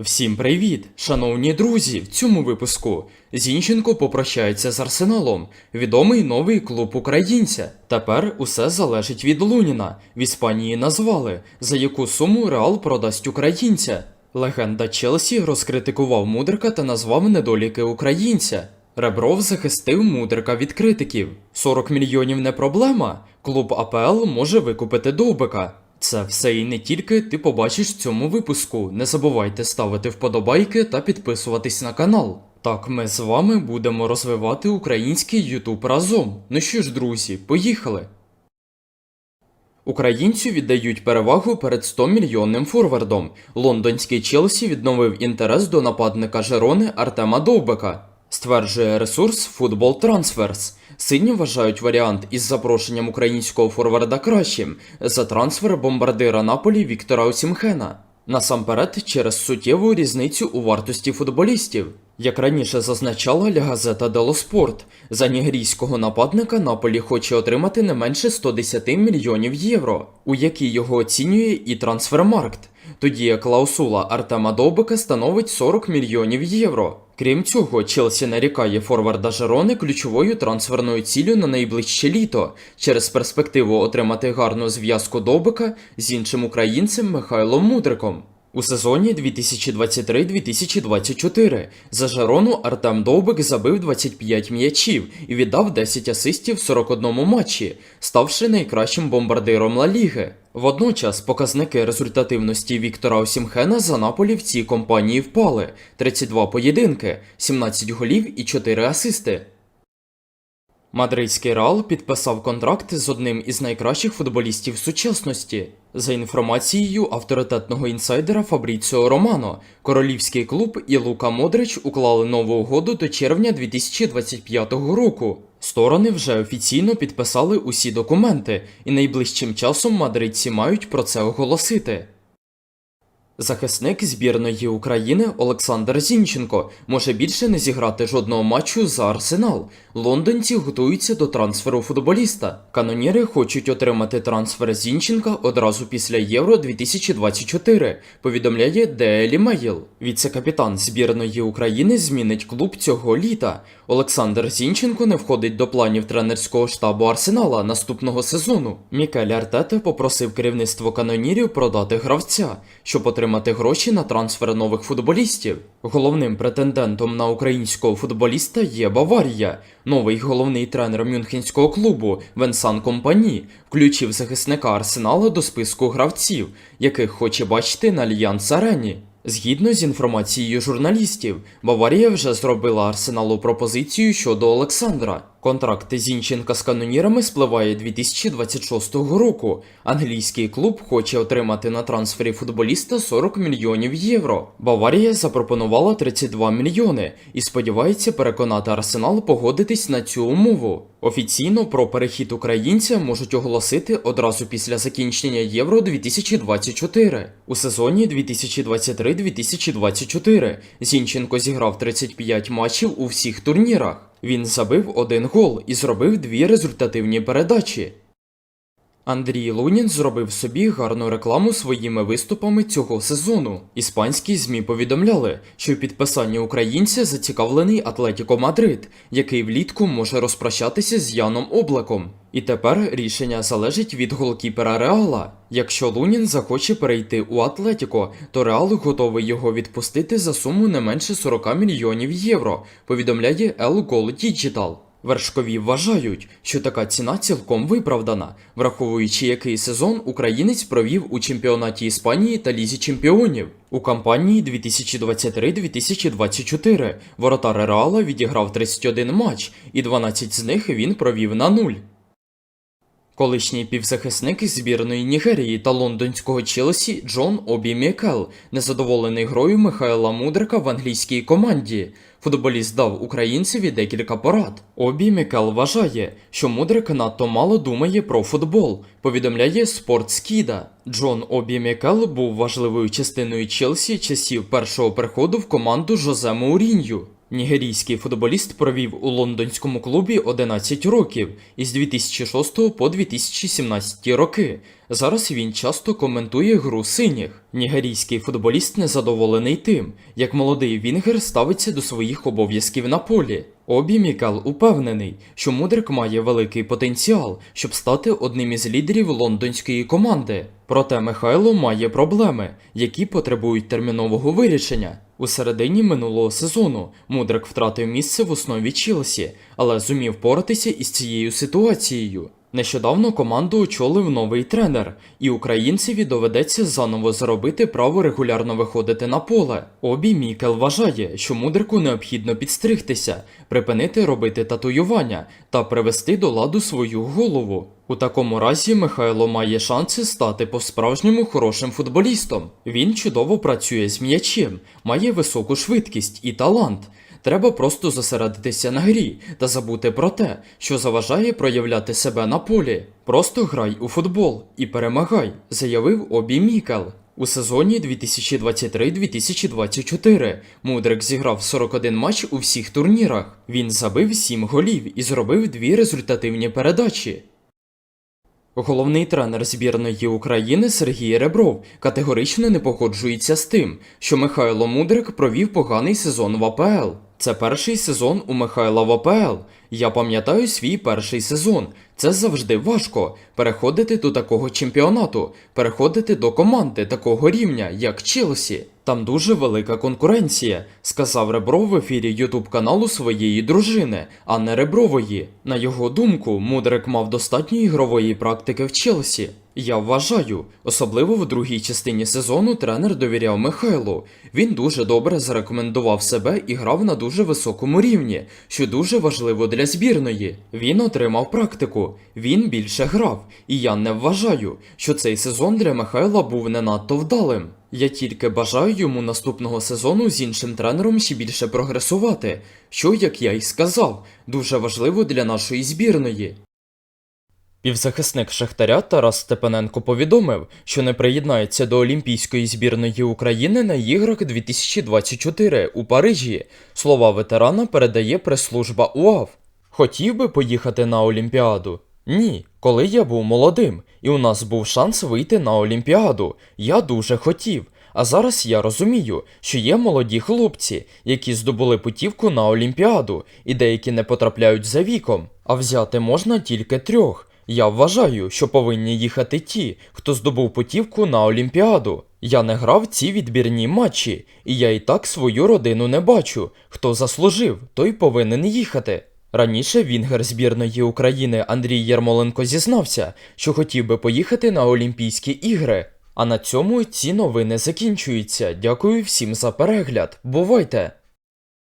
Всім привіт, шановні друзі! В цьому випуску Зінченко попрощається з Арсеналом, відомий новий клуб українця. Тепер усе залежить від Луніна. В Іспанії назвали, за яку суму Реал продасть українця. Легенда Челсі розкритикував Мудрика та назвав недоліки українця. Ребров захистив Мудрика від критиків. 40 мільйонів не проблема. Клуб АПЛ може викупити Довбика. Це все і не тільки ти побачиш в цьому випуску. Не забувайте ставити вподобайки та підписуватись на канал. Так ми з вами будемо розвивати український Ютуб разом. Ну що ж, друзі, поїхали! Українцю віддають перевагу перед 100-мільйонним форвардом. Лондонський Челсі відновив інтерес до нападника Жерони Артема Довбека. Стверджує ресурс Football Transfers. Сині вважають варіант із запрошенням українського форварда кращим за трансфер бомбардира Наполі Віктора Осімхена. Насамперед через суттєву різницю у вартості футболістів. Як раніше зазначала Ля Газета Дело Спорт, за нігерійського нападника Наполі хоче отримати не менше 110 мільйонів євро, у які його оцінює і трансфермаркт, тоді як клаусула Артема Довбика становить 40 мільйонів євро. Крім цього, Челсі нарікає форварда Жерони ключовою трансферною ціллю на найближче літо через перспективу отримати гарну зв'язку Довбика з іншим українцем Михайлом Мудриком. У сезоні 2023-2024 за Жерону Артем Довбик забив 25 м'ячів і віддав 10 асистів в 41 матчі, ставши найкращим бомбардиром Ла Ліги. Водночас показники результативності Віктора Осімхена за Наполі в цій компанії впали: 32 поєдинки, 17 голів і 4 асисти. Мадридський Реал підписав контракт з одним із найкращих футболістів сучасності. За інформацією авторитетного інсайдера Фабріціо Романо, королівський клуб і Лука Модрич уклали нову угоду до червня 2025 року. Сторони вже офіційно підписали усі документи, і найближчим часом мадридці мають про це оголосити. Захисник збірної України Олександр Зінченко може більше не зіграти жодного матчу за Арсенал. Лондонці готуються до трансферу футболіста. Каноніри хочуть отримати трансфер Зінченка одразу після Євро 2024, повідомляє Daily Mail. Віце-капітан збірної України змінить клуб цього літа. Олександр Зінченко не входить до планів тренерського штабу Арсенала наступного сезону. Мікель Артета попросив керівництво канонірів продати гравця, щоб отримати гроші на трансфер нових футболістів. Головним претендентом на українського футболіста є Баварія. Новий головний тренер мюнхенського клубу Венсан Компані включив захисника Арсенала до списку гравців, яких хоче бачити на Альянс Арені. Згідно з інформацією журналістів, Баварія вже зробила Арсеналу пропозицію щодо Олександра. Контракт Зінченка з канонірами спливає 2026 року. Англійський клуб хоче отримати на трансфері футболіста 40 мільйонів євро. Баварія запропонувала 32 мільйони і сподівається переконати Арсенал погодитись на цю умову. Офіційно про перехід українця можуть оголосити одразу після закінчення Євро 2024. У сезоні 2023-2024 Зінченко зіграв 35 матчів у всіх турнірах. Він забив один гол і зробив дві результативні передачі. Андрій Лунін зробив собі гарну рекламу своїми виступами цього сезону. Іспанські ЗМІ повідомляли, що в підписанні українця зацікавлений Атлетіко Мадрид, який влітку може розпрощатися з Яном Облеком. І тепер рішення залежить від голкіпера Реала. Якщо Лунін захоче перейти у Атлетіко, то Реал готовий його відпустити за суму не менше 40 мільйонів євро, повідомляє El Gol Digital. Вершкові вважають, що така ціна цілком виправдана, враховуючи який сезон українець провів у чемпіонаті Іспанії та Лізі чемпіонів. У кампанії 2023-2024 воротар Реала відіграв 31 матч, і 12 з них він провів на нуль. Колишній півзахисник збірної Нігерії та лондонського Челсі Джон Обі Мікел, незадоволений грою Михайла Мудрика в англійській команді. Футболіст дав українцеві декілька порад. Обі Мікел вважає, що Мудрик надто мало думає про футбол, повідомляє Спортскіда. Джон Обі Мікел був важливою частиною Челсі часів першого приходу в команду Жозе Маурінью. Нігерійський футболіст провів у лондонському клубі 11 років із 2006 по 2017 роки. Зараз він часто коментує гру синіх. Нігерійський футболіст незадоволений тим, як молодий Вінгер ставиться до своїх обов'язків на полі. Обі Мікал упевнений, що Мудрик має великий потенціал, щоб стати одним із лідерів лондонської команди. Проте Михайло має проблеми, які потребують термінового вирішення. У середині минулого сезону Мудрик втратив місце в основі Челсі, але зумів поратися із цією ситуацією. Нещодавно команду очолив новий тренер, і українцеві доведеться заново заробити право регулярно виходити на поле. Обі Мікел вважає, що мудрику необхідно підстригтися, припинити робити татуювання та привести до ладу свою голову. У такому разі Михайло має шанси стати по-справжньому хорошим футболістом. Він чудово працює з м'ячем, має високу швидкість і талант. Треба просто зосередитися на грі та забути про те, що заважає проявляти себе на полі. Просто грай у футбол і перемагай, заявив Обі Мікел. У сезоні 2023-2024 Мудрик зіграв 41 матч у всіх турнірах. Він забив 7 голів і зробив дві результативні передачі. Головний тренер збірної України Сергій Ребров категорично не погоджується з тим, що Михайло Мудрик провів поганий сезон в АПЛ. Це перший сезон у Михайла в АПЛ. Я пам'ятаю свій перший сезон. Це завжди важко переходити до такого чемпіонату, переходити до команди такого рівня, як Челсі. Там дуже велика конкуренція, сказав Ребров в ефірі Ютуб каналу своєї дружини, а не Ребрової. На його думку, Мудрик мав достатньо ігрової практики в Челсі. Я вважаю, особливо в другій частині сезону тренер довіряв Михайлу. Він дуже добре зарекомендував себе і грав на дуже високому рівні, що дуже важливо для збірної. Він отримав практику, він більше грав, і я не вважаю, що цей сезон для Михайла був не надто вдалим. Я тільки бажаю йому наступного сезону з іншим тренером ще більше прогресувати, що, як я й сказав, дуже важливо для нашої збірної. Півзахисник Шахтаря Тарас Степаненко повідомив, що не приєднається до Олімпійської збірної України на іграх 2024 у Парижі. Слова ветерана передає прес-служба УАВ. Хотів би поїхати на Олімпіаду? Ні, коли я був молодим, і у нас був шанс вийти на Олімпіаду. Я дуже хотів. А зараз я розумію, що є молоді хлопці, які здобули путівку на Олімпіаду, і деякі не потрапляють за віком, а взяти можна тільки трьох. Я вважаю, що повинні їхати ті, хто здобув путівку на Олімпіаду. Я не грав ці відбірні матчі, і я і так свою родину не бачу. Хто заслужив, той повинен їхати. Раніше вінгер збірної України Андрій Єрмоленко зізнався, що хотів би поїхати на Олімпійські ігри. А на цьому ці новини закінчуються. Дякую всім за перегляд. Бувайте!